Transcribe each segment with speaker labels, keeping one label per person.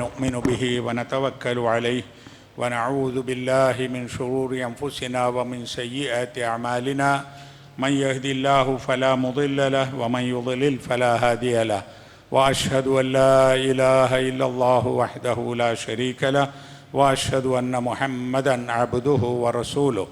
Speaker 1: نؤمن به ونتوكل عليه ونعوذ بالله من شرور أنفسنا ومن سيئات أعمالنا. من يهدي الله فلا مضل له ومن يضلل فلا هادي له. وأشهد أن لا إله إلا الله وحده لا شريك له. وأشهد أن محمدا عبده ورسوله.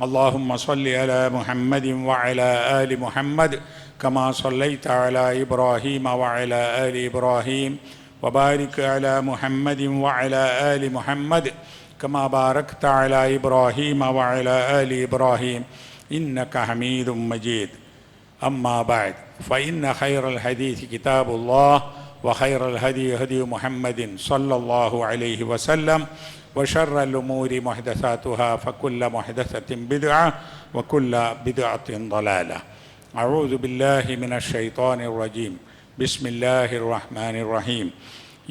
Speaker 1: اللهم صل على محمد وعلى آل محمد كما صليت على إبراهيم وعلى آل إبراهيم وبارك على محمد وعلى آل محمد كما باركت على إبراهيم وعلى آل إبراهيم. إنك حميد مجيد. أما بعد فإن خير الحديث كتاب الله وخير الهدي هدي محمد صلى الله عليه وسلم وشر الأمور محدثاتها فكل محدثة بدعة وكل بدعة ضلالة. أعوذ بالله من الشيطان الرجيم. بسم الله الرحمن الرحيم.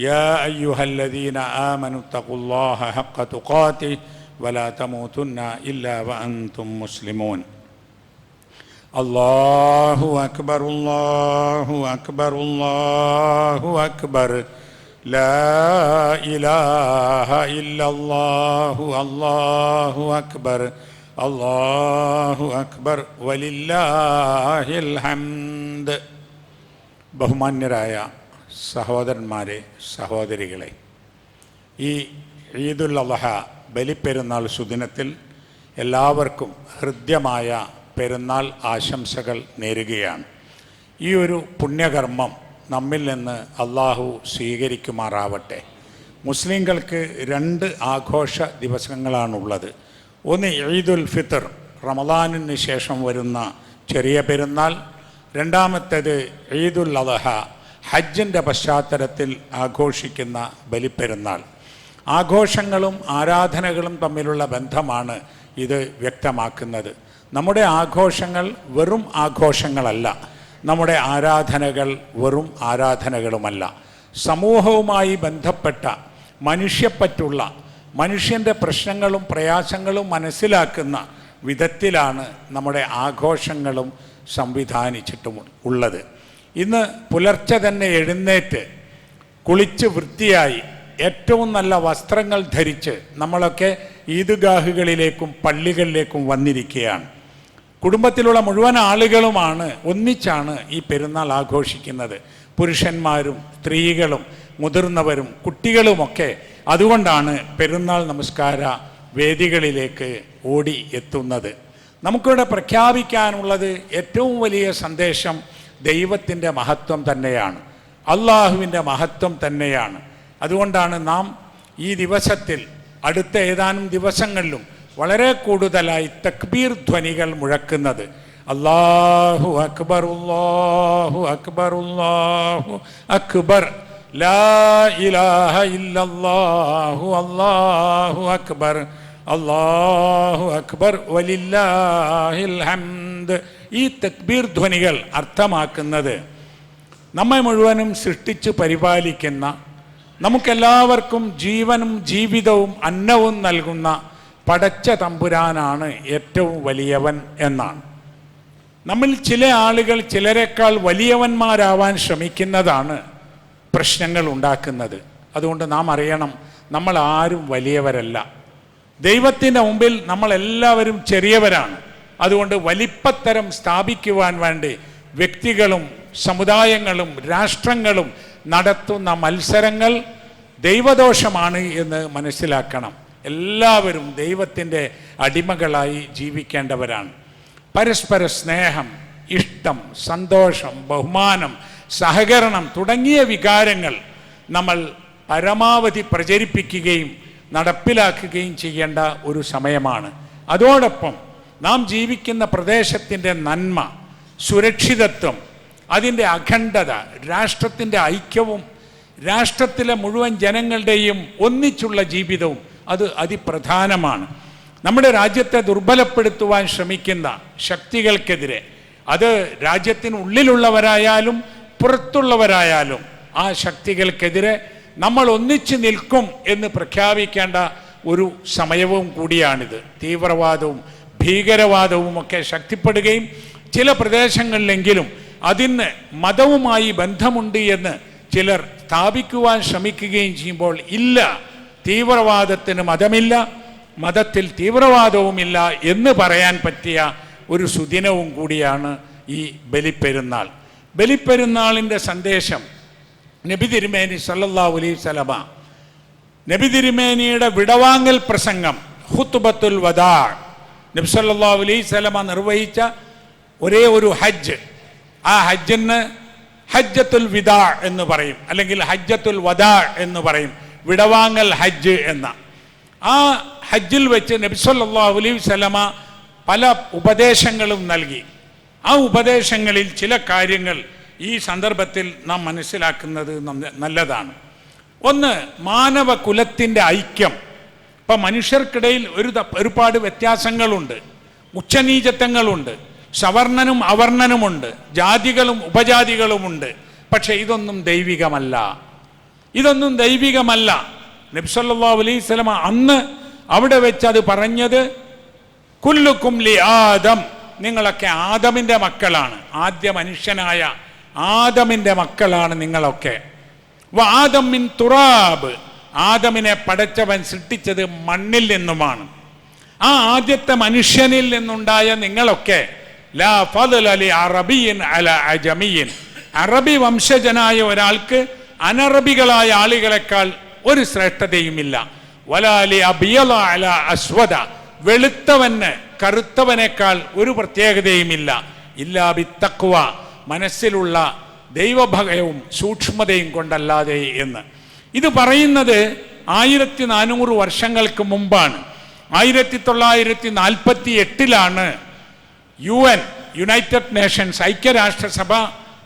Speaker 1: يا أيها الذين آمنوا اتقوا الله حق تقاته ولا تموتن إلا وأنتم مسلمون. الله أكبر الله أكبر الله أكبر. لا إله إلا الله الله أكبر الله أكبر. ولله الحمد. ബഹുമാന്യരായ സഹോദരന്മാരെ സഹോദരികളെ ഈ ഈദുൽ അള്ളഹ ബലിപ്പെരുന്നാൾ സുദിനത്തിൽ എല്ലാവർക്കും ഹൃദ്യമായ പെരുന്നാൾ ആശംസകൾ നേരുകയാണ്. ഈ ഒരു പുണ്യകർമ്മം നമ്മിൽ നിന്ന് അള്ളാഹു സ്വീകരിക്കുമാറാവട്ടെ. മുസ്ലിങ്ങൾക്ക് രണ്ട് ആഘോഷ ദിവസങ്ങളാണുള്ളത്. ഒന്ന് ഈദുൽ ഫിത്തർ റമദാനിന് ശേഷം വരുന്ന ചെറിയ പെരുന്നാൾ രണ്ടാമത്തേത് ഈദുൽ അദഹ ഹജ്ജിന്റെ പശ്ചാത്തലത്തിൽ ആഘോഷിക്കുന്ന ബലിപ്പെരുന്നാൾ. ആഘോഷങ്ങളും ആരാധനകളും തമ്മിലുള്ള ബന്ധമാണ് ഇത് വ്യക്തമാക്കുന്നത്. നമ്മുടെ ആഘോഷങ്ങൾ വെറും ആഘോഷങ്ങളല്ല. നമ്മുടെ ആരാധനകൾ വെറും ആരാധനകളുമല്ല. സമൂഹവുമായി ബന്ധപ്പെട്ട മനുഷ്യപ്പറ്റുള്ള മനുഷ്യന്റെ പ്രശ്നങ്ങളും പ്രയാസങ്ങളും മനസ്സിലാക്കുന്ന വിധത്തിലാണ് നമ്മുടെ ആഘോഷങ്ങളും സംവിധാനിച്ചിട്ടും ഉള്ളത്. ഇന്ന് പുലർച്ചെ തന്നെ എഴുന്നേറ്റ് കുളിച്ച് വൃത്തിയായി ഏറ്റവും നല്ല വസ്ത്രങ്ങൾ ധരിച്ച് നമ്മളൊക്കെ ഈദ്ഗാഹുകളിലേക്കും പള്ളികളിലേക്കും വന്നിരിക്കുകയാണ്. കുടുംബത്തിലുള്ള മുഴുവൻ ആളുകളുമാണ് ഒന്നിച്ചാണ് ഈ പെരുന്നാൾ ആഘോഷിക്കുന്നത്. പുരുഷന്മാരും സ്ത്രീകളും മുതിർന്നവരും കുട്ടികളുമൊക്കെ അതുകൊണ്ടാണ് പെരുന്നാൾ നമസ്കാര വേദികളിലേക്ക് ഓടി എത്തുന്നത്. നമുക്കിവിടെ പ്രഖ്യാപിക്കാനുള്ളത് ഏറ്റവും വലിയ സന്ദേശം ദൈവത്തിന്റെ മഹത്വം തന്നെയാണ്. അള്ളാഹുവിന്റെ മഹത്വം തന്നെയാണ്. അതുകൊണ്ടാണ് നാം ഈ ദിവസത്തിൽ അടുത്ത ഏതാനും ദിവസങ്ങളിലും വളരെ കൂടുതലായി തക്ബീർ ധ്വനികൾ മുഴക്കുന്നത്. അള്ളാഹു അക്ബർ അള്ളാഹു അക്ബർ അള്ളാഹു അക്ബർ. ലാ ഇലാഹ ഇല്ലല്ലാഹു അല്ലാഹു അക്ബർ. അള്ളാഹു അക്ബർ വലില്ലാഹിൽ ഹംദ്. ഈ തക്ബീർ ധ്വനികൾ അർത്ഥമാക്കുന്നത് നമ്മെ മുഴുവനും സൃഷ്ടിച്ച് പരിപാലിക്കുന്ന നമുക്കെല്ലാവർക്കും ജീവനും ജീവിതവും അന്നവും നൽകുന്ന പടച്ച തമ്പുരാനാണ് ഏറ്റവും വലിയവൻ എന്നാണ്. നമ്മിൽ ചില ആളുകൾ ചിലരെക്കാൾ വലിയവന്മാരാവാൻ ശ്രമിക്കുന്നതാണ് പ്രശ്നങ്ങൾ ഉണ്ടാക്കുന്നത്. അതുകൊണ്ട് നാം അറിയണം നമ്മൾ ആരും വലിയവരല്ല. ദൈവത്തിന്റെ മുമ്പിൽ നമ്മളെല്ലാവരും ചെറിയവരാണ്. അതുകൊണ്ട് വലിപ്പത്തരം സ്ഥാപിക്കുവാൻ വേണ്ടി വ്യക്തികളും സമുദായങ്ങളും രാഷ്ട്രങ്ങളും നടത്തുന്ന മത്സരങ്ങൾ ദൈവദോഷമാണ് എന്ന് മനസ്സിലാക്കണം. എല്ലാവരും ദൈവത്തിന്റെ അടിമകളായി ജീവിക്കേണ്ടവരാണ്. പരസ്പര സ്നേഹം ഇഷ്ടം സന്തോഷം ബഹുമാനം സഹകരണം തുടങ്ങിയ വികാരങ്ങൾ നമ്മൾ പരമാവധി പ്രചരിപ്പിക്കുകയും നടപ്പിലാക്കുകയും ചെയ്യേണ്ട ഒരു സമയമാണ്. അതോടൊപ്പം നാം ജീവിക്കുന്ന പ്രദേശത്തിന്റെ നന്മ സുരക്ഷിതത്വം അതിന്റെ അഖണ്ഡത രാഷ്ട്രത്തിന്റെ ഐക്യവും രാഷ്ട്രത്തിലെ മുഴുവൻ ജനങ്ങളുടെയും ഒന്നിച്ചുള്ള ജീവിതവും അത് അതിപ്രധാനമാണ്. നമ്മുടെ രാജ്യത്തെ ദുർബലപ്പെടുത്തുവാൻ ശ്രമിക്കുന്ന ശക്തികൾക്കെതിരെ അത് രാജ്യത്തിനുള്ളിലുള്ളവരായാലും പുറത്തുള്ളവരായാലും ആ ശക്തികൾക്കെതിരെ നമ്മൾ ഒന്നിച്ചു നിൽക്കും എന്ന് പ്രഖ്യാപിക്കേണ്ട ഒരു സമയവും കൂടിയാണിത്. തീവ്രവാദവും ഭീകരവാദവും ഒക്കെ ശക്തിപ്പെടുകയും ചില പ്രദേശങ്ങളിലെങ്കിലും അതിന് മതവുമായി ബന്ധമുണ്ട് എന്ന് ചിലർ സ്ഥാപിക്കുവാൻ ശ്രമിക്കുകയും ചെയ്യുമ്പോൾ ഇല്ല തീവ്രവാദത്തിന് മതമില്ല മതത്തിൽ തീവ്രവാദവുമില്ല എന്ന് പറയാൻ പറ്റിയ ഒരു സുദിനവും കൂടിയാണ് ഈ ബലിപ്പെരുന്നാൾ. ബലിപ്പെരുന്നാളിന്റെ സന്ദേശം നബി തിരുമേനി സല്ലല്ലാഹു അലൈഹി സ്വലമ നബി തിരുമേനിയുടെ വിടവാങ്ങൽ പ്രസംഗം ഹുത്തുബത്തുൽ വദാ. നബി സല്ലാ അലൈഹി സലമ നിർവഹിച്ച ഒരേ ഒരു ഹജ്ജ്. ആ ഹജ്ജിന് ഹജ്ജത്തുൽ വിദാ എന്ന് പറയും അല്ലെങ്കിൽ ഹജ്ജത്തുൽ വദാ എന്ന് പറയും. വിടവാങ്ങൽ ഹജ്ജ് എന്ന. ആ ഹജ്ജിൽ വെച്ച് നബി സല്ലല്ലാഹു അലൈഹി സ്വലമ പല ഉപദേശങ്ങളും നൽകി. ആ ഉപദേശങ്ങളിൽ ചില കാര്യങ്ങൾ ഈ സന്ദർഭത്തിൽ നാം മനസ്സിലാക്കുന്നത് നല്ലതാണ്. ഒന്ന് മാനവ കുലത്തിന്റെ ഐക്യം. ഇപ്പം മനുഷ്യർക്കിടയിൽ ഒരു ഒരുപാട് വ്യത്യാസങ്ങളുണ്ട്. ഉച്ചനീചത്വങ്ങളുണ്ട്. സവർണനും അവർണനുമുണ്ട്. ജാതികളും ഉപജാതികളുമുണ്ട്. പക്ഷേ ഇതൊന്നും ദൈവികമല്ല. ഇതൊന്നും ദൈവികമല്ല. നബ്സല്ലാ അലൈഹി സ്വലമ അന്ന് അവിടെ വെച്ച് അത് പറഞ്ഞത് കുല്ലുക്കും ലി ആദം. നിങ്ങളൊക്കെ ആദമിന്റെ മക്കളാണ്. ആദ്യ മനുഷ്യനായ ആദമിന്റെ മക്കളാണ് നിങ്ങളൊക്കെ. ആദമിൻ തുറാബ്. ആദമിനെ പടച്ചവൻ സൃഷ്ടിച്ചത് മണ്ണിൽ നിന്നുമാണ്. ആ ആദ്യത്തെ മനുഷ്യനിൽ നിന്നുണ്ടായ നിങ്ങളൊക്കെ. ലാ അറബിയൻ അല അജമിയൻ. അറബി വംശജനായ ഒരാൾക്ക് അനറബികളായ ആളുകളെക്കാൾ ഒരു ശ്രേഷ്ഠതയുമില്ല. വലാലി അബിയല അല അസ്വദ. വെളുത്തവന് കറുത്തവനേക്കാൾ ഒരു പ്രത്യേകതയുമില്ല. ഇല്ലാ ബിത്തക്വ മനസ്സിലുള്ള ദൈവഭയവും സൂക്ഷ്മതയും കൊണ്ടല്ലാതെ എന്ന്. ഇത് പറയുന്നത് ആയിരത്തി നാനൂറ് വർഷങ്ങൾക്ക് മുമ്പാണ്. ആയിരത്തി തൊള്ളായിരത്തി നാൽപ്പത്തി എട്ടിലാണ് യു എൻ യുണൈറ്റഡ് നേഷൻസ് ഐക്യരാഷ്ട്രസഭ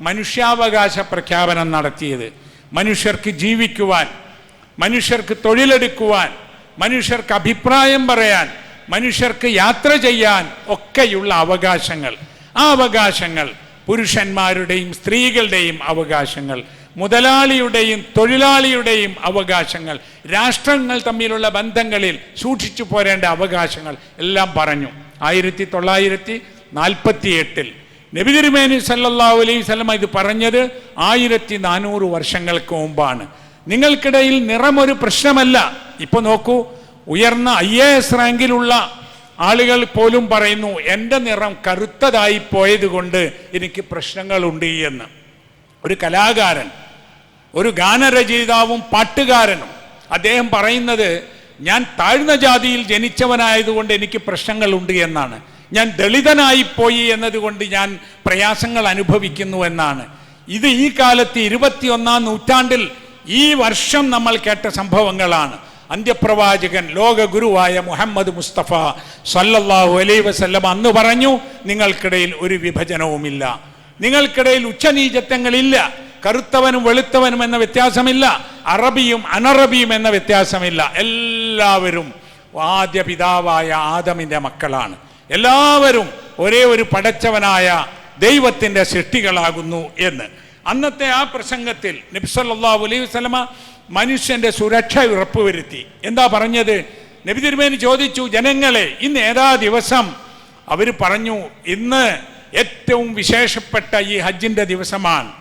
Speaker 1: മനുഷ്യാവകാശ പ്രഖ്യാപനം നടത്തിയത്. മനുഷ്യർക്ക് ജീവിക്കുവാൻ മനുഷ്യർക്ക് തൊഴിലെടുക്കുവാൻ മനുഷ്യർക്ക് അഭിപ്രായം പറയാൻ മനുഷ്യർക്ക് യാത്ര ചെയ്യാൻ ഒക്കെയുള്ള അവകാശങ്ങൾ. ആ അവകാശങ്ങൾ പുരുഷന്മാരുടെയും സ്ത്രീകളുടെയും അവകാശങ്ങൾ മുതലാളിയുടെയും തൊഴിലാളിയുടെയും അവകാശങ്ങൾ രാഷ്ട്രങ്ങൾ തമ്മിലുള്ള ബന്ധങ്ങളിൽ സൂക്ഷിച്ചു പോരേണ്ട അവകാശങ്ങൾ എല്ലാം പറഞ്ഞു. ആയിരത്തി തൊള്ളായിരത്തി നാൽപ്പത്തി എട്ടിൽ നബി തിരുമേനി സല്ലല്ലാഹു അലൈഹി സ്വലമ ഇത് പറഞ്ഞത് ആയിരത്തി നാനൂറ് വർഷങ്ങൾക്ക് മുമ്പാണ്. നിങ്ങൾക്കിടയിൽ നിറമൊരു പ്രശ്നമല്ല. ഇപ്പൊ നോക്കൂ ഉയർന്ന ഐ എ എസ് റാങ്കിലുള്ള ആളുകൾ പോലും പറയുന്നു എന്റെ നിറം കറുത്തതായി പോയത് കൊണ്ട് എനിക്ക് പ്രശ്നങ്ങളുണ്ട് എന്ന്. ഒരു കലാകാരൻ ഒരു ഗാനരചയിതാവും പാട്ടുകാരനും അദ്ദേഹം പറയുന്നത് ഞാൻ താഴ്ന്ന ജാതിയിൽ ജനിച്ചവനായതുകൊണ്ട് എനിക്ക് പ്രശ്നങ്ങളുണ്ട് എന്നാണ്. ഞാൻ ദളിതനായി പോയി എന്നതുകൊണ്ട് ഞാൻ പ്രയാസങ്ങൾ അനുഭവിക്കുന്നു എന്നാണ്. ഇത് ഈ കാലത്ത് ഇരുപത്തിയൊന്നാം നൂറ്റാണ്ടിൽ ഈ വർഷം നമ്മൾ കേട്ട സംഭവങ്ങളാണ്. അന്ത്യപ്രവാചകൻ ലോകഗുരുവായ മുഹമ്മദ് മുസ്തഫ സല്ലല്ലാഹു അലൈ വസല്ലം അന്ന് പറഞ്ഞു നിങ്ങൾക്കിടയിൽ ഒരു വിഭജനവുമില്ല. നിങ്ങൾക്കിടയിൽ ഉച്ചനീചത്വങ്ങളില്ല. കറുത്തവനും വെളുത്തവനും എന്ന വ്യത്യാസമില്ല. അറബിയും അനറബിയും എന്ന വ്യത്യാസമില്ല. എല്ലാവരും ആദ്യ പിതാവായ ആദമിന്റെ മക്കളാണ്. എല്ലാവരും ഒരേ ഒരു പടച്ചവനായ ദൈവത്തിന്റെ സൃഷ്ടികളാകുന്നു എന്ന്. അന്നത്തെ ആ പ്രസംഗത്തിൽ നബ്സല്ലാഹു അലൈഹി വസല്ലമ മനുഷ്യന്റെ സുരക്ഷ ഉറപ്പുവരുത്തി. എന്താ പറഞ്ഞത്? നബി തിരുമേനി ചോദിച്ചു ജനങ്ങളെ ഇന്ന് ഏതാ ദിവസം? അവർ പറഞ്ഞു ഇന്ന് ഏറ്റവും വിശേഷപ്പെട്ട ഈ ഹജ്ജിന്റെ ദിവസമാണ്.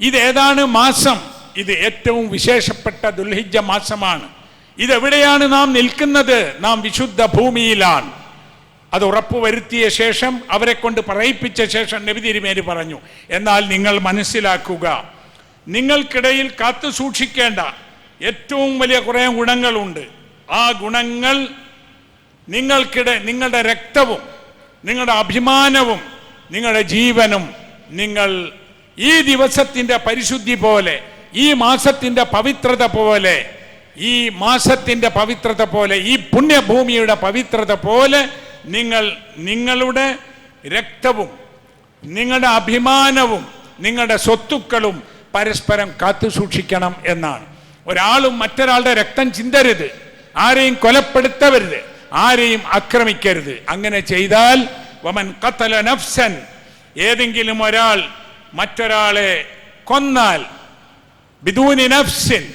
Speaker 1: ഇത് ഏതാണ് മാസം? ഇത് ഏറ്റവും വിശേഷപ്പെട്ട ദുൽഹിജ മാസമാണ്. ഇതെവിടെയാണ് നാം നിൽക്കുന്നത്? നാം വിശുദ്ധ ഭൂമിയിലാണ്. അത് ഉറപ്പുവരുത്തിയ ശേഷം അവരെ കൊണ്ട് പറയിപ്പിച്ച ശേഷം നബി തിരുമേനി പറഞ്ഞു എന്നാൽ നിങ്ങൾ മനസ്സിലാക്കുക നിങ്ങൾക്കിടയിൽ കാത്തു സൂക്ഷിക്കേണ്ട ഏറ്റവും വലിയ കുറേ ഗുണങ്ങളുണ്ട്. ആ ഗുണങ്ങൾ നിങ്ങൾക്കിടെ നിങ്ങളുടെ രക്തവും നിങ്ങളുടെ അഭിമാനവും നിങ്ങളുടെ ജീവനും നിങ്ങൾ ഈ ദിവസത്തിന്റെ പരിശുദ്ധി പോലെ ഈ മാസത്തിന്റെ പവിത്രത പോലെ ഈ മാസത്തിന്റെ പവിത്രത പോലെ ഈ പുണ്യഭൂമിയുടെ പവിത്രത പോലെ നിങ്ങൾ നിങ്ങളുടെ രക്തവും നിങ്ങളുടെ അഭിമാനവും നിങ്ങളുടെ സ്വത്തുക്കളും പരസ്പരം കാത്തു സൂക്ഷിക്കണം എന്നാണ്. ഒരാളും മറ്റൊരാളുടെ രക്തം ചിന്തരുത്. ആരെയും കൊലപ്പെടുത്തവരുത്. ആരെയും ആക്രമിക്കരുത്. അങ്ങനെ ചെയ്താൽ വമൻ കത്തല നഫ്സൻ ഏതെങ്കിലും ഒരാൾ മറ്റൊരാളെ കൊന്നാൽ ബിദൂനി നഫ്സിൻ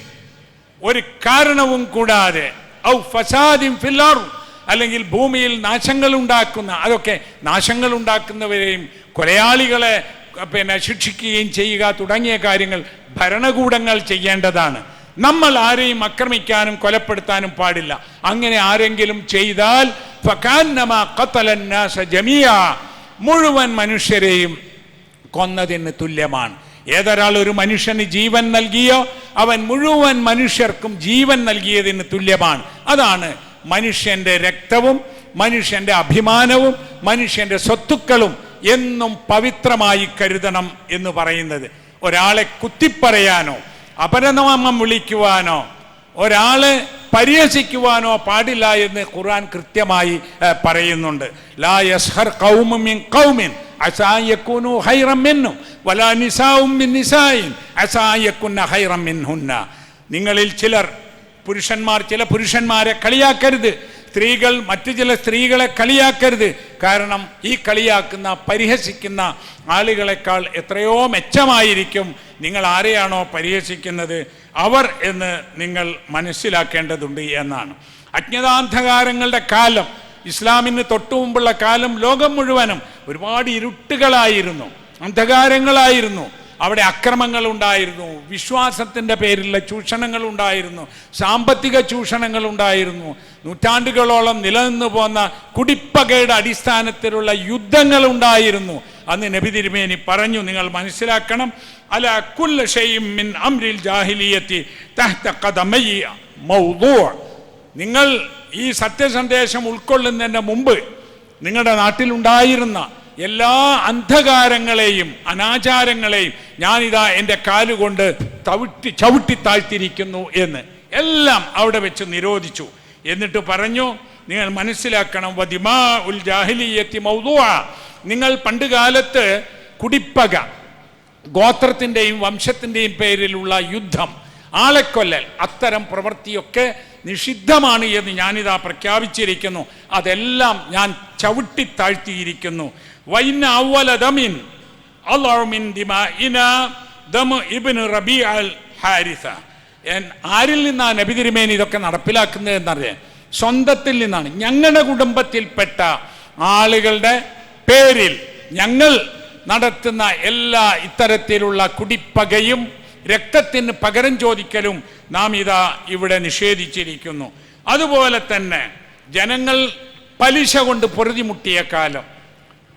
Speaker 1: ഒരു കാരണവും കൂടാതെ ഔ ഫസാദിൻ ഫില്ലാർ അല്ലെങ്കിൽ ഭൂമിയിൽ നാശങ്ങൾ ഉണ്ടാക്കുന്ന അതൊക്കെ നാശങ്ങൾ ഉണ്ടാക്കുന്നവരെയും കൊലയാളികളെ പിന്നെ ശിക്ഷിക്കുകയും ചെയ്യുക തുടങ്ങിയ കാര്യങ്ങൾ ഭരണകൂടങ്ങൾ ചെയ്യേണ്ടതാണ്. നമ്മൾ ആരെയും ആക്രമിക്കാനും കൊലപ്പെടുത്താനും പാടില്ല. അങ്ങനെ ആരെങ്കിലും ചെയ്താൽ. മുഴുവൻ മനുഷ്യരെയും കൊന്നതിന് തുല്യമാണ്. ഏതൊരാൾ ഒരു മനുഷ്യന് ജീവൻ നൽകിയോ അവൻ മുഴുവൻ മനുഷ്യർക്കും ജീവൻ നൽകിയതിന് തുല്യമാണ്. അതാണ് മനുഷ്യന്റെ രക്തവും മനുഷ്യന്റെ അഭിമാനവും മനുഷ്യന്റെ സ്വത്തുക്കളും എന്നും പവിത്രമായി കരുതണം എന്ന് പറയുന്നത്. ഒരാളെ കുത്തിപ്പറയാനോ അപരനാമം വിളിക്കുവാനോ ഒരാളെ പരിഹസിക്കുവാനോ പാടില്ല എന്ന് ഖുർആൻ കൃത്യമായി പറയുന്നുണ്ട്. ലാ യസ്ഹർ വലാ നിങ്ങളിൽ ചിലർ പുരുഷന്മാർ ചില പുരുഷന്മാരെ കളിയാക്കരുത്. സ്ത്രീകൾ മറ്റു ചില സ്ത്രീകളെ കളിയാക്കരുത്. കാരണം ഈ കളിയാക്കുന്ന പരിഹസിക്കുന്ന ആളുകളെക്കാൾ എത്രയോ മെച്ചമായിരിക്കും നിങ്ങൾ ആരെയാണോ പരിഹസിക്കുന്നത് അവർ എന്ന് നിങ്ങൾ മനസ്സിലാക്കേണ്ടതുണ്ട് എന്നാണ്. അജ്ഞതാന്ധകാരങ്ങളുടെ കാലം ഇസ്ലാമിന് തൊട്ടു മുമ്പുള്ള കാലം ലോകം മുഴുവനും ഒരുപാട് ഇരുട്ടുകളായിരുന്നു അന്ധകാരങ്ങളായിരുന്നു. അവിടെ അക്രമങ്ങൾ ഉണ്ടായിരുന്നു വിശ്വാസത്തിന്റെ പേരിലുള്ള ചൂഷണങ്ങൾ ഉണ്ടായിരുന്നു സാമ്പത്തിക ചൂഷണങ്ങൾ ഉണ്ടായിരുന്നു നൂറ്റാണ്ടുകളോളം നിലനിന്നു പോന്ന കുടിപ്പകയുടെ അടിസ്ഥാനത്തിലുള്ള യുദ്ധങ്ങൾ ഉണ്ടായിരുന്നു അന്ന് നബി തിരുമേനി പറഞ്ഞു നിങ്ങൾ മനസ്സിലാക്കണം അല കുല്ല ഷെയ്യും മിൻ അംരിൽ ജാഹിലിയത്തി തഹ്ത നിങ്ങൾ ഈ സത്യസന്ദേശം ഉൾക്കൊള്ളുന്നതിന് മുമ്പ് നിങ്ങളുടെ നാട്ടിലുണ്ടായിരുന്ന എല്ലാ അന്ധകാരങ്ങളെയും അനാചാരങ്ങളെയും ഞാനിതാ എന്റെ കാലുകൊണ്ട് തവിട്ടി ചവിട്ടി താഴ്ത്തിരിക്കുന്നു എന്ന് എല്ലാം അവിടെ വെച്ച് നിരോധിച്ചു. എന്നിട്ട് പറഞ്ഞു നിങ്ങൾ മനസ്സിലാക്കണം വതിമാ ഉൽ ജാഹിലിയത്തി മൗദൂഅ. നിങ്ങൾ പണ്ട് കാലത്ത് കുടിപ്പക ഗോത്രത്തിന്റെയും വംശത്തിന്റെയും പേരിലുള്ള യുദ്ധം ആളെക്കൊല്ലൽ അത്തരം പ്രവൃത്തിയൊക്കെ നിഷിദ്ധമാണ് എന്ന് ഞാനിതാ പ്രഖ്യാപിച്ചിരിക്കുന്നു. അതെല്ലാം ഞാൻ ചവിട്ടി താഴ്ത്തിയിരിക്കുന്നു. വൈന അവലതമിൻ അള്ളമിൻ ദിമാഇന ദമ ഇബ്നു റബീ അൽ ആരിൽ നിന്നാണ് നബി തിരുമേനി ഇതൊക്കെ നടപ്പിലാക്കുന്നത് എന്നറിയാൻ? സ്വന്തത്തിൽ നിന്നാണ്. ഞങ്ങളുടെ കുടുംബത്തിൽപ്പെട്ട ആളുകളുടെ പേരിൽ ഞങ്ങൾ നടത്തുന്ന എല്ലാ ഇത്തരത്തിലുള്ള കുടിപ്പകയും രക്തത്തിന് പകരം ചോദിക്കലും നാം ഇതാ ഇവിടെ നിഷേധിച്ചിരിക്കുന്നു. അതുപോലെ തന്നെ ജനങ്ങൾ പലിശ കൊണ്ട് പൊറുതിമുട്ടിയ കാലം.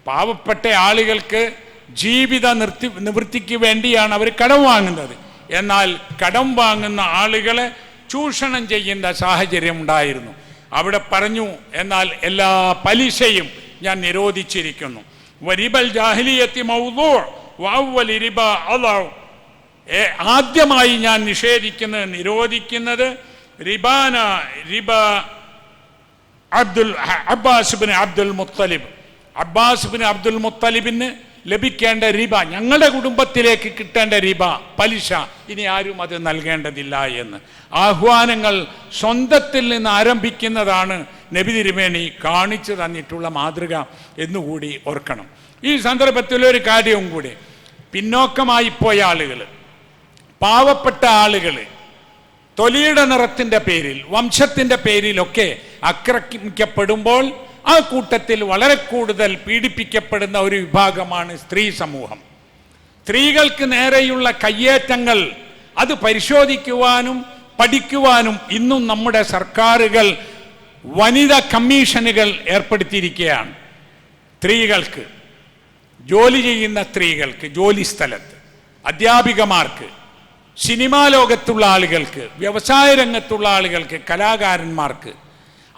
Speaker 1: പാവപ്പെട്ട ആളുകൾക്ക് ജീവിത നിർത്തി നിവൃത്തിക്ക് വേണ്ടിയാണ് അവർ കടം വാങ്ങുന്നത്. എന്നാൽ കടം വാങ്ങുന്ന ആളുകളെ ചൂഷണം ചെയ്യുന്ന സാഹചര്യം ഉണ്ടായിരുന്നു. അവിടെ പറഞ്ഞു എന്നാൽ എല്ലാ പലിശയും ഞാൻ നിരോധിച്ചിരിക്കുന്നു. വരിബൽ ജാഹിലിയത്തി മൗദൂ ഏ, ആദ്യമായി ഞാൻ നിഷേധിക്കുന്നത് നിരോധിക്കുന്നത് റിബാന റിബ Abdul Abbas Abdul Muttalib. Abbas bin Abdul മുത്തലിബിന് ലഭിക്കേണ്ട റിബ ഞങ്ങളുടെ കുടുംബത്തിലേക്ക് കിട്ടേണ്ട റിബ പലിശ ഇനി ആരും അത് നൽകേണ്ടതില്ല എന്ന്. ആഹ്വാനങ്ങൾ സ്വന്തത്തിൽ നിന്ന് ആരംഭിക്കുന്നതാണ് നബി തിരുമേനി കാണിച്ചു തന്നിട്ടുള്ള മാതൃക എന്നുകൂടി ഓർക്കണം. ഈ സന്ദർഭത്തിൽ ഒരു കാര്യവും കൂടി. പിന്നോക്കമായി പോയ ആളുകൾ പാവപ്പെട്ട ആളുകൾ തൊലിയുടെ നിറത്തിന്റെ പേരിൽ വംശത്തിന്റെ പേരിലൊക്കെ ആക്രമിക്കപ്പെടുമ്പോൾ ആ കൂട്ടത്തിൽ വളരെ കൂടുതൽ പീഡിപ്പിക്കപ്പെടുന്ന ഒരു വിഭാഗമാണ് സ്ത്രീ സമൂഹം. സ്ത്രീകൾക്ക് നേരെയുള്ള കയ്യേറ്റങ്ങൾ അത് പരിശോധിക്കുവാനും പഠിക്കുവാനും ഇന്നും നമ്മുടെ സർക്കാരുകൾ വനിതാ കമ്മീഷനുകൾ ഏർപ്പെടുത്തിയിരിക്കുകയാണ്. സ്ത്രീകൾക്ക് ജോലി ചെയ്യുന്ന സ്ത്രീകൾക്ക് ജോലി സ്ഥലത്ത് അധ്യാപികമാർക്ക് സിനിമാ ലോകത്തുള്ള ആളുകൾക്ക് വ്യവസായ രംഗത്തുള്ള ആളുകൾക്ക് കലാകാരന്മാർക്ക്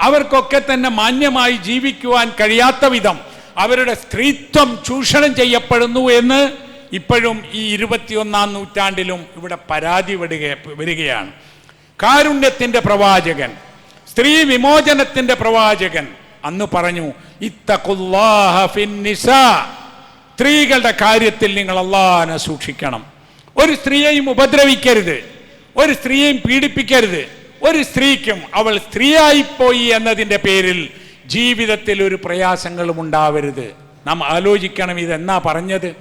Speaker 1: അവർക്കൊക്കെ തന്നെ മാന്യമായി ജീവിക്കുവാൻ കഴിയാത്ത വിധം അവരുടെ സ്ത്രീത്വം ചൂഷണം ചെയ്യപ്പെടുന്നു എന്ന് ഇപ്പോഴും ഈ ഇരുപത്തിയൊന്നാം നൂറ്റാണ്ടിലും ഇവിടെ പരാതി വിടുക വരികയാണ്. കാരുണ്യത്തിന്റെ പ്രവാചകൻ സ്ത്രീ വിമോചനത്തിന്റെ പ്രവാചകൻ അന്ന് പറഞ്ഞു സ്ത്രീകളുടെ കാര്യത്തിൽ നിങ്ങൾ അള്ളാഹനെ സൂക്ഷിക്കണം. ഒരു സ്ത്രീയെയും ഉപദ്രവിക്കരുത്. ഒരു സ്ത്രീയെയും പീഡിപ്പിക്കരുത്. ഒരു സ്ത്രീക്കും അവൾ സ്ത്രീയായിപ്പോയി എന്നതിന്റെ പേരിൽ ജീവിതത്തിൽ ഒരു പ്രയാസങ്ങളും ഉണ്ടാവരുത്. നാം ആലോചിക്കണം ഇതെന്നാ പറഞ്ഞത്.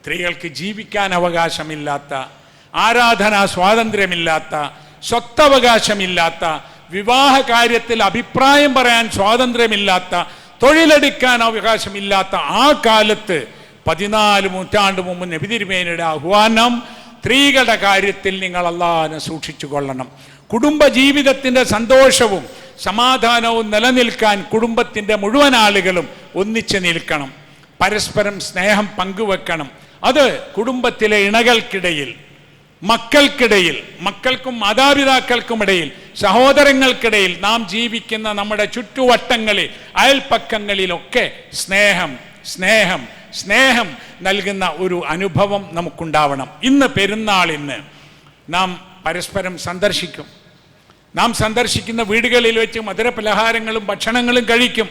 Speaker 1: സ്ത്രീകൾക്ക് ജീവിക്കാൻ അവകാശമില്ലാത്ത ആരാധനാ സ്വാതന്ത്ര്യമില്ലാത്ത സ്വത്തവകാശമില്ലാത്ത വിവാഹ കാര്യത്തിൽ അഭിപ്രായം പറയാൻ സ്വാതന്ത്ര്യമില്ലാത്ത തൊഴിലെടുക്കാൻ അവകാശമില്ലാത്ത ആ കാലത്ത് പതിനാല് നൂറ്റാണ്ട് മുമ്പ് നബിതിരുമേനയുടെ ആഹ്വാനം സ്ത്രീകളുടെ കാര്യത്തിൽ നിങ്ങൾ അള്ളാഹാനെ സൂക്ഷിച്ചു കൊള്ളണം കുടുംബ ജീവിതത്തിന്റെ സന്തോഷവും സമാധാനവും നിലനിൽക്കാൻ കുടുംബത്തിന്റെ മുഴുവൻ ആളുകളും ഒന്നിച്ച് നിൽക്കണം. പരസ്പരം സ്നേഹം പങ്കുവെക്കണം. അത് കുടുംബത്തിലെ ഇണകൾക്കിടയിൽ മക്കൾക്കിടയിൽ മക്കൾക്കും മാതാപിതാക്കൾക്കുമിടയിൽ സഹോദരങ്ങൾക്കിടയിൽ നാം ജീവിക്കുന്ന നമ്മുടെ ചുറ്റുവട്ടങ്ങളിൽ അയൽപ്പക്കങ്ങളിലൊക്കെ സ്നേഹം സ്നേഹം സ്നേഹം നൽകുന്ന ഒരു അനുഭവം നമുക്കുണ്ടാവണം. ഇന്ന് പെരുന്നാളിന് നാം പരസ്പരം സന്ദർശിക്കും. നാം സന്ദർശിക്കുന്ന വീടുകളിൽ വെച്ച് മധുരപലഹാരങ്ങളും ഭക്ഷണങ്ങളും കഴിക്കും.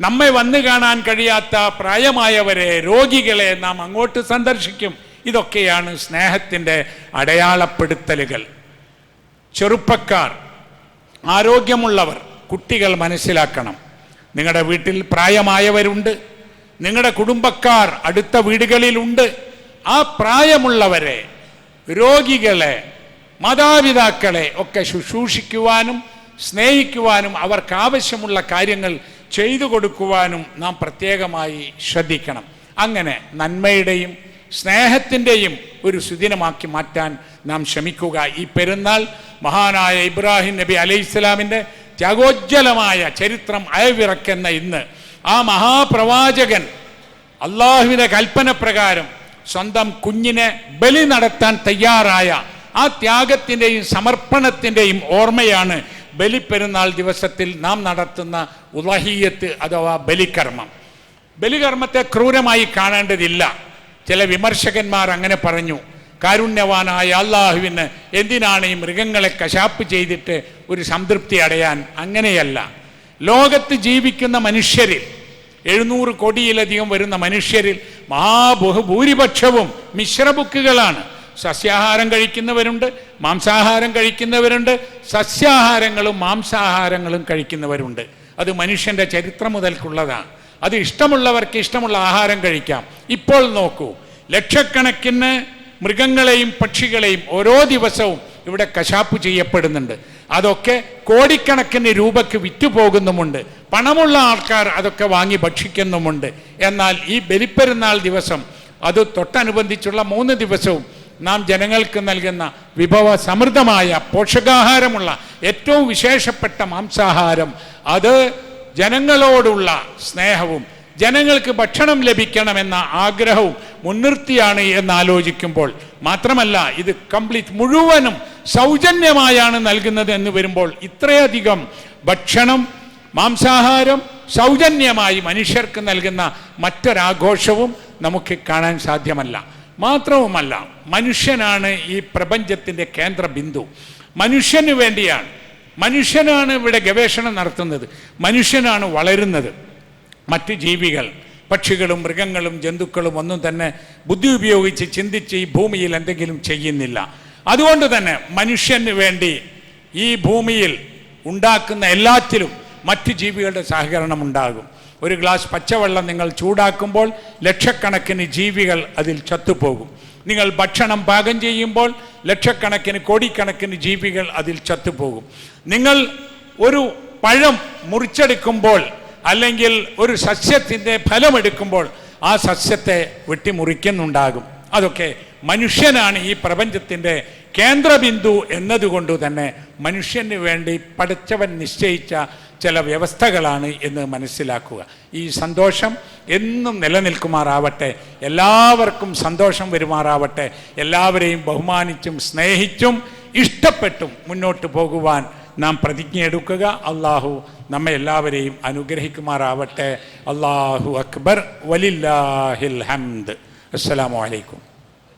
Speaker 1: നമ്മെ വന്നു കാണാൻ കഴിയാത്ത പ്രായമായവരെ രോഗികളെ നാം അങ്ങോട്ട് സന്ദർശിക്കും. ഇതൊക്കെയാണ് സ്നേഹത്തിന്റെ അടയാളപ്പെടുത്തലുകൾ. ചെറുപ്പക്കാർ ആരോഗ്യമുള്ളവർ കുട്ടികൾ മനസ്സിലാക്കണം. നിങ്ങളുടെ വീട്ടിൽ പ്രായമായവരുണ്ട്. നിങ്ങളുടെ കുടുംബക്കാർ അടുത്ത വീടുകളിലുണ്ട്. ആ പ്രായമുള്ളവരെ രോഗികളെ മാതാപിതാക്കളെ ഒക്കെ ശുശ്രൂഷിക്കുവാനും സ്നേഹിക്കുവാനും അവർക്ക് ആവശ്യമുള്ള കാര്യങ്ങൾ ചെയ്തു കൊടുക്കുവാനും നാം പ്രത്യേകമായി ശ്രദ്ധിക്കണം. അങ്ങനെ നന്മയുടെയും സ്നേഹത്തിന്റെയും ഒരു സുദിനമാക്കി മാറ്റാൻ നാം ശ്രമിക്കുക. ഈ പെരുന്നാൾ മഹാനായ ഇബ്രാഹിം നബി അലൈഹി ഇസ്ലാമിന്റെ ത്യാഗോജ്വലമായ ചരിത്രം അയവിറക്കുന്ന ഇന്ന് ആ മഹാപ്രവാചകൻ അള്ളാഹുവിന്റെ കൽപ്പന പ്രകാരം സ്വന്തം കുഞ്ഞിനെ ബലി നടത്താൻ തയ്യാറായ ആ ത്യാഗത്തിന്റെയും സമർപ്പണത്തിന്റെയും ഓർമ്മയാണ് ബലിപ്പെരുന്നാൾ ദിവസത്തിൽ നാം നടത്തുന്ന ഉലഹീയത്ത് അഥവാ ബലികർമ്മം. ബലികർമ്മത്തെ ക്രൂരമായി കാണേണ്ടതില്ല. ചില വിമർശകന്മാർ അങ്ങനെ പറഞ്ഞു കാരുണ്യവാനായ അള്ളാഹുവിന് എന്തിനാണ് ഈ മൃഗങ്ങളെ കശാപ്പ് ചെയ്തിട്ട് ഒരു സംതൃപ്തി അടയാൻ? അങ്ങനെയല്ല. ലോകത്ത് ജീവിക്കുന്ന മനുഷ്യരിൽ എഴുന്നൂറ് കോടിയിലധികം വരുന്ന മനുഷ്യരിൽ മഹാബഹുഭൂരിപക്ഷവും മിശ്രബുക്കുകളാണ് സസ്യാഹാരം കഴിക്കുന്നവരുണ്ട് മാംസാഹാരം കഴിക്കുന്നവരുണ്ട് സസ്യാഹാരങ്ങളും മാംസാഹാരങ്ങളും കഴിക്കുന്നവരുണ്ട്. അത് മനുഷ്യന്റെ ചരിത്രം മുതൽക്കുള്ളതാണ്. അത് ഇഷ്ടമുള്ളവർക്ക് ഇഷ്ടമുള്ള ആഹാരം കഴിക്കാം. ഇപ്പോൾ നോക്കൂ ലക്ഷക്കണക്കിന് മൃഗങ്ങളെയും പക്ഷികളെയും ഓരോ ദിവസവും ഇവിടെ കശാപ്പ് ചെയ്യപ്പെടുന്നുണ്ട്. അതൊക്കെ കോടിക്കണക്കിന് രൂപയ്ക്ക് വിറ്റുപോകുന്നുമുണ്ട്. പണമുള്ള ആൾക്കാർ അതൊക്കെ വാങ്ങി ഭക്ഷിക്കുന്നുമുണ്ട്. എന്നാൽ ഈ ബലിപ്പെരുന്നാൾ ദിവസം അത് തൊട്ടനുബന്ധിച്ചുള്ള മൂന്ന് ദിവസവും നാം ജനങ്ങൾക്ക് നൽകുന്ന വിഭവ സമൃദ്ധമായ പോഷകാഹാരമുള്ള ഏറ്റവും വിശേഷപ്പെട്ട മാംസാഹാരം. അത് ജനങ്ങളോടുള്ള സ്നേഹവും ജനങ്ങൾക്ക് ഭക്ഷണം ലഭിക്കണമെന്ന ആഗ്രഹവും മുൻനിർത്തിയാണ് എന്ന് ആലോചിക്കുമ്പോൾ മാത്രമല്ല ഇത് കംപ്ലീറ്റ് മുഴുവനും സൗജന്യമായാണ് നൽകുന്നത് എന്ന് വരുമ്പോൾ ഇത്രയധികം ഭക്ഷണം മാംസാഹാരം സൗജന്യമായി മനുഷ്യർക്ക് നൽകുന്ന മറ്റൊരാഘോഷവും നമുക്ക് കാണാൻ സാധ്യമല്ല. മാത്രവുമല്ല മനുഷ്യനാണ് ഈ പ്രപഞ്ചത്തിന്റെ കേന്ദ്ര ബിന്ദു മനുഷ്യന് വേണ്ടിയാണ്. മനുഷ്യനാണ് ഇവിടെ ഗവേഷണം നടത്തുന്നത്. മനുഷ്യനാണ് വളരുന്നത്. മറ്റ് ജീവികൾ പക്ഷികളും മൃഗങ്ങളും ജന്തുക്കളും ഒന്നും തന്നെ ബുദ്ധി ഉപയോഗിച്ച് ചിന്തിച്ച് ഈ ഭൂമിയിൽ എന്തെങ്കിലും ചെയ്യുന്നില്ല. അതുകൊണ്ട് തന്നെ മനുഷ്യന് വേണ്ടി ഈ ഭൂമിയിൽ ഉണ്ടാക്കുന്ന എല്ലാറ്റിലും മറ്റ് ജീവികളുടെ സഹകരണം ഉണ്ടാകും. ഒരു ഗ്ലാസ് പച്ചവെള്ളം നിങ്ങൾ ചൂടാക്കുമ്പോൾ ലക്ഷക്കണക്കിന് ജീവികൾ അതിൽ ചത്തുപോകും. നിങ്ങൾ ഭക്ഷണം പാകം ചെയ്യുമ്പോൾ ലക്ഷക്കണക്കിന് കോടിക്കണക്കിന് ജീവികൾ അതിൽ ചത്തുപോകും. നിങ്ങൾ ഒരു പഴം മുറിച്ചെടുക്കുമ്പോൾ അല്ലെങ്കിൽ ഒരു സസ്യത്തിന്റെ ഫലമെടുക്കുമ്പോൾ ആ സസ്യത്തെ വെട്ടിമുറിക്കുന്നുണ്ടാകും. അതൊക്കെ മനുഷ്യനാണ് ഈ പ്രപഞ്ചത്തിന്റെ കേന്ദ്രബിന്ദു എന്നതുകൊണ്ട് തന്നെ മനുഷ്യന് വേണ്ടി പഠിച്ചവൻ നിശ്ചയിച്ച ചില വ്യവസ്ഥകളാണ് എന്ന് മനസ്സിലാക്കുക. ഈ സന്തോഷം എന്നും നിലനിൽക്കുമാറാവട്ടെ എല്ലാവർക്കും സന്തോഷം വരുമാറാവട്ടെ എല്ലാവരെയും ബഹുമാനിച്ചും സ്നേഹിച്ചും ഇഷ്ടപ്പെട്ടും മുന്നോട്ട് പോകുവാൻ നാം പ്രതിജ്ഞയെടുക്കുക. അള്ളാഹു നമ്മെ എല്ലാവരെയും അനുഗ്രഹിക്കുമാറാവട്ടെ. അള്ളാഹു അക്ബർ. വലില്ലാഹിൽ ഹംദ്. അസ്സലാമു അലൈക്കും.